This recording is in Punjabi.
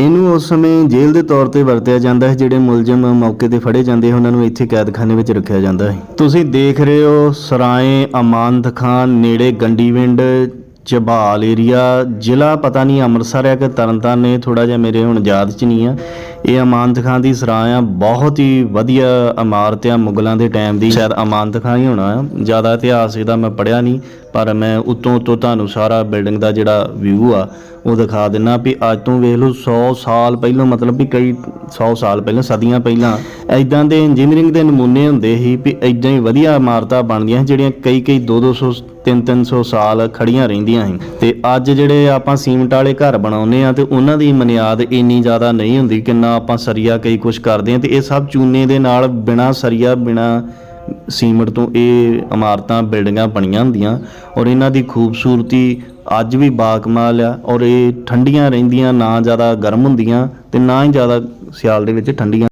ਇਹਨੂੰ ਉਸ ਸਮੇਂ ਜੇਲ੍ਹ ਦੇ ਤੌਰ ਤੇ ਵਰਤਿਆ ਜਾਂਦਾ ਹੈ ਜਿਹੜੇ ਮੁਲਜ਼ਮ ਮੌਕੇ ਤੇ ਫੜੇ ਜਾਂਦੇ ਉਹਨਾਂ ਨੂੰ ਇੱਥੇ ਕੈਦਖਾਨੇ ਵਿੱਚ ਰੱਖਿਆ ਜਾਂਦਾ ਹੈ ਤੁਸੀਂ ਦੇਖ ਰਹੇ ਹੋ ਸਰਾਏ ਅਮਾਨਤ ਖਾਨ, ਨੇੜੇ ਗੰਡੀਵਿੰਡ ਚਬਾਲ ਏਰੀਆ ਜ਼ਿਲ੍ਹਾ ਪਤਾ ਨਹੀਂ ਅੰਮ੍ਰਿਤਸਰ ਹੈ ਕਿ ਤਰਨਤਾਰਨ ਨੇ ਥੋੜਾ ਜਿਹਾ ਮੇਰੇ ਹੁਣ ਯਾਦ 'ਚ ਨਹੀਂ ਆ। ਇਹ ਅਮਾਨਤ ਖਾਂ ਦੀ ਸਰਾਏ ਆ। ਬਹੁਤ ਹੀ ਵਧੀਆ ਇਮਾਰਤ ਆ ਮੁਗਲਾਂ ਦੇ ਟਾਈਮ ਦੀ। ਸ਼ਾਇਦ ਅਮਾਨਤ ਖਾਂ ਹੀ ਹੋਣਾ ਆ। ਜ਼ਿਆਦਾ ਇਤਿਹਾਸ ਇਹਦਾ ਮੈਂ ਪੜਿਆ ਨਹੀਂ, ਪਰ ਮੈਂ ਉਤੋਂ ਉਤੋਂ ਤੁਹਾਨੂੰ ਸਾਰਾ ਬਿਲਡਿੰਗ ਦਾ ਜਿਹੜਾ ਵਿਊ ਆ, ਉਹ ਦਿਖਾ ਦਿੰਨਾ ਵੀ ਅੱਜ ਤੋਂ ਵੇਖ ਲਓ 100 ਸਾਲ ਪਹਿਲਾਂ, ਮਤਲਬ ਵੀ ਕਈ 100 ਸਾਲ ਪਹਿਲਾਂ, ਸਦੀਆਂ ਪਹਿਲਾਂ ਐਦਾਂ ਦੇ ਇੰਜੀਨੀਅਰਿੰਗ ਦੇ ਨਮੂਨੇ ਹੁੰਦੇ ਸੀ ਵੀ ਐਦਾਂ ਹੀ ਵਧੀਆ ਇਮਾਰਤਾਂ ਬਣਦੀਆਂ ਸੀ ਜਿਹੜੀਆਂ ਕਈ ਕਈ 2-200 3-300 ਸਾਲ ਖੜੀਆਂ ਰਹਿੰਦੀਆਂ ਸੀ। ਤੇ ਅੱਜ ਜਿਹੜੇ ਆਪਾਂ ਸੀਮਟ ਵਾਲੇ ਘਰ ਬਣਾਉਨੇ ਆ ਤੇ ਉਹਨਾਂ ਦੀ ਮਨਿਆਦ ਇੰਨੀ ਜ਼ਿਆਦਾ ਨਹੀਂ ਹੁੰਦੀ ਕਿੰਨਾ ਆਪਾਂ ਸਰੀਆ ਕਈ ਕੁਝ ਕਰਦੇ ਆ ਤੇ ਇਹ ਸਭ ਚੂਨੇ ਦੇ ਨਾਲ ਬਿਨਾ ਸਰੀਆ, ਬਿਨਾ ਸੀਮਟ ਤੋਂ ਇਹ ਇਮਾਰਤਾਂ, ਬਿਲਡਿੰਗਾਂ ਬਣੀਆਂ ਹੁੰਦੀਆਂ। ਔਰ ਇਹਨਾਂ ਦੀ ਖੂਬਸੂਰਤੀ ਅੱਜ ਵੀ ਬਾਕਮਾਲ ਆ ਔਰ ਇਹ ਠੰਡੀਆਂ ਰਹਿੰਦੀਆਂ, ਨਾ ਜ਼ਿਆਦਾ ਗਰਮ ਹੁੰਦੀਆਂ ਤੇ ਨਾ ਹੀ ਜ਼ਿਆਦਾ ਸਿਆਲ ਦੇ ਵਿੱਚ ਠੰਡੀਆਂ